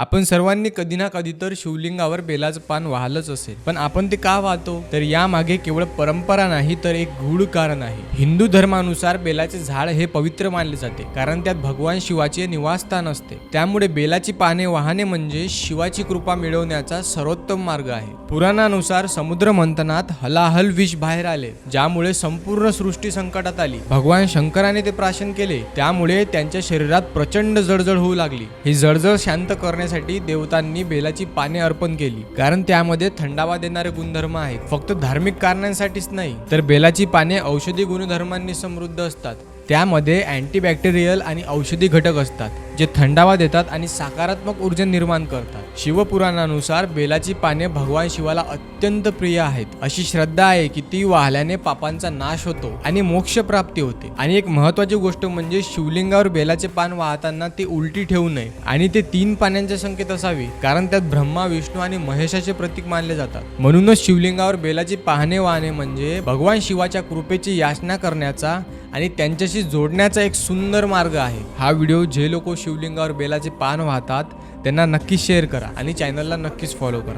आपण सर्वांनी कधी ना कधी तर शिवलिंगावर बेलाचं पान वाहलंच असेल. पण आपण ते का वाहतो? तर यामागे केवळ परंपरा नाही तर एक गूढ कारण आहे. हिंदू धर्मानुसार बेलाचे झाड हे पवित्र मानले जाते कारण त्यात भगवान शिवाचे निवासस्थान असते. त्यामुळे बेलाची पाने वाहणे म्हणजे शिवाची कृपा मिळवण्याचा सर्वोत्तम मार्ग आहे. पुराणानुसार समुद्र मंथनात हलाहल विष बाहेर आले ज्यामुळे संपूर्ण सृष्टी संकटात आली. भगवान शंकराने ते प्राशन केले त्यामुळे त्यांच्या शरीरात प्रचंड जळजळ होऊ लागली. ही जळजळ शांत करण्यासाठी देवतांनी बेलाची पाने अर्पण केली. कारण त्यामध्ये थंडावा देणारे गुणधर्म आहेत. फक्त धार्मिक कारणांसाठीच नाही तर बेलाची पाने औषधी गुणधर्मांनी समृद्ध असतात. त्यामध्ये अँटीबॅक्टेरियल आणि औषधी घटक असतात जे थंडावा देतात आणि सकारात्मक ऊर्जा निर्माण करतात. शिवपुराणानुसार बेलाची पाने भगवान शिवाला अत्यंत प्रिय आहेत. अशी श्रद्धा आहे की ती वाहल्याने पापांचा नाश होतो आणि मोक्ष प्राप्ती होते. आणि एक महत्वाची गोष्ट म्हणजे शिवलिंगावर बेलाचे पान वाहताना ते उलटी ठेवू नये आणि ते तीन पाण्यांचे संकेत असावे कारण त्यात ब्रह्मा विष्णू आणि महेशाचे प्रतीक मानले जातात. म्हणूनच शिवलिंगावर बेलाची पाहणे वाहणे म्हणजे भगवान शिवाच्या कृपेची याचना करण्याचा आणि त्यांच्याशी जोडण्याचा एक सुंदर मार्ग आहे. हा व्हिडिओ जे लोक शिवलिंगावर बेलाचे पान वाहतात त्यांना नक्की शेअर करा आणि चॅनलला नक्कीच फॉलो करा.